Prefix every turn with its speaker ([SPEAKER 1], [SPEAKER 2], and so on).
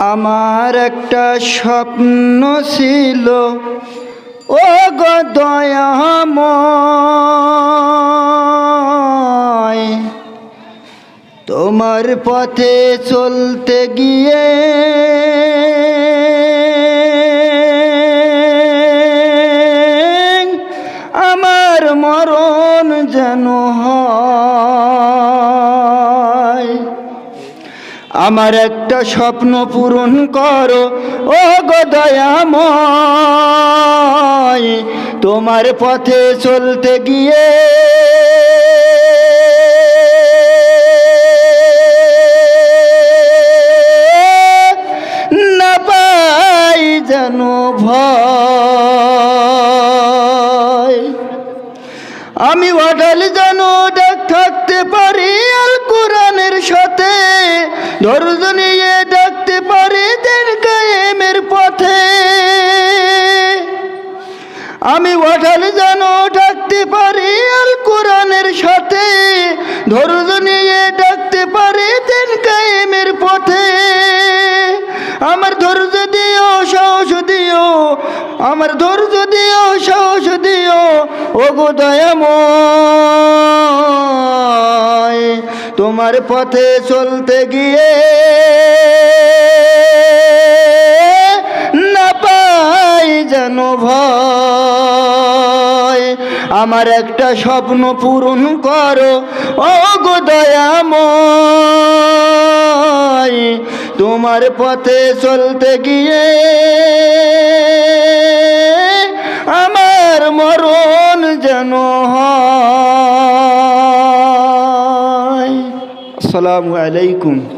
[SPEAKER 1] আমার একটা স্বপ্ন ছিল। ও গো দয়াময়, তোমার পথে চলতে গিয়ে আমার মরণ যেন হয়। আমার একটা স্বপ্ন পূরণ করো। ও গো তোমার পথে চলতে গিয়ে না যেন ভয়। আমি অডাল যেন থাকতে পারি। পথে। আমি অঢাল যেন ডাকতে পারি আল কোরআনের সাথে। ধৈর্য নিয়ে ডাকতে পারি দিন কায়েমের পথে। আমার ধৈর্য দিও, সাহস দিও, আমার ধৈর্য দিও, সাহস দিও। ও গো তোমার পথে চলতে গিয়ে না পাই যেন ভয়। আমার একটা স্বপ্ন পূরণ করো ও গো তোমার পথে চলতে গিয়ে আমার মরণ যেন হয়। السلام عليكم.